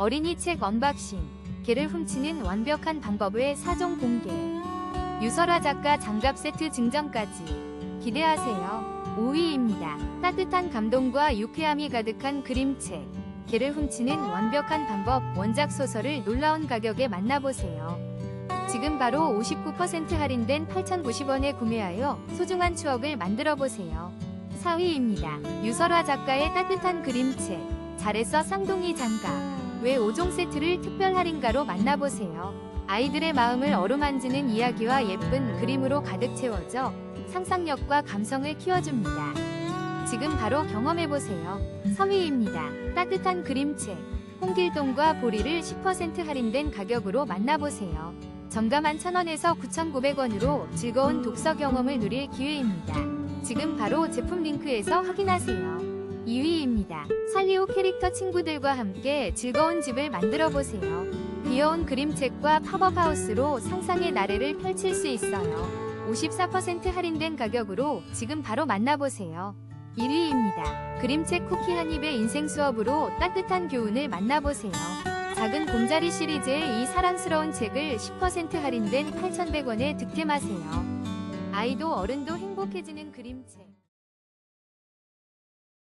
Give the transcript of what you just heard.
어린이 책 언박싱, 개를 훔치는 완벽한 방법의 사종 공개. 유설화 작가 장갑 세트 증정까지 기대하세요. 5위입니다. 따뜻한 감동과 유쾌함이 가득한 그림책. 개를 훔치는 완벽한 방법 원작 소설을 놀라운 가격에 만나보세요. 지금 바로 59% 할인된 8,090원에 구매하여 소중한 추억을 만들어 보세요. 4위입니다. 유설화 작가의 따뜻한 그림책. 잘했어 쌍둥이 장갑. 왜 5종 세트를 특별 할인가로 만나보세요. 아이들의 마음을 어루만지는 이야기와 예쁜 그림으로 가득 채워져 상상력과 감성을 키워줍니다. 지금 바로 경험해보세요. 3위입니다. 따뜻한 그림책. 홍길동과 보리를 10% 할인된 가격으로 만나보세요. 정가 11,000원에서 9,900원으로 즐거운 독서 경험을 누릴 기회입니다. 지금 바로 제품 링크에서 확인하세요. 2위입니다. 살리오 캐릭터 친구들과 함께 즐거운 집을 만들어 보세요. 귀여운 그림책과 팝업하우스로 상상의 나래를 펼칠 수 있어요. 54% 할인된 가격으로 지금 바로 만나보세요. 1위입니다. 그림책 쿠키 한 입의 인생 수업으로 따뜻한 교훈을 만나보세요. 작은 곰자리 시리즈의 이 사랑스러운 책을 10% 할인된 8,100원에 득템하세요. 아이도 어른도 행복해지는 그림책.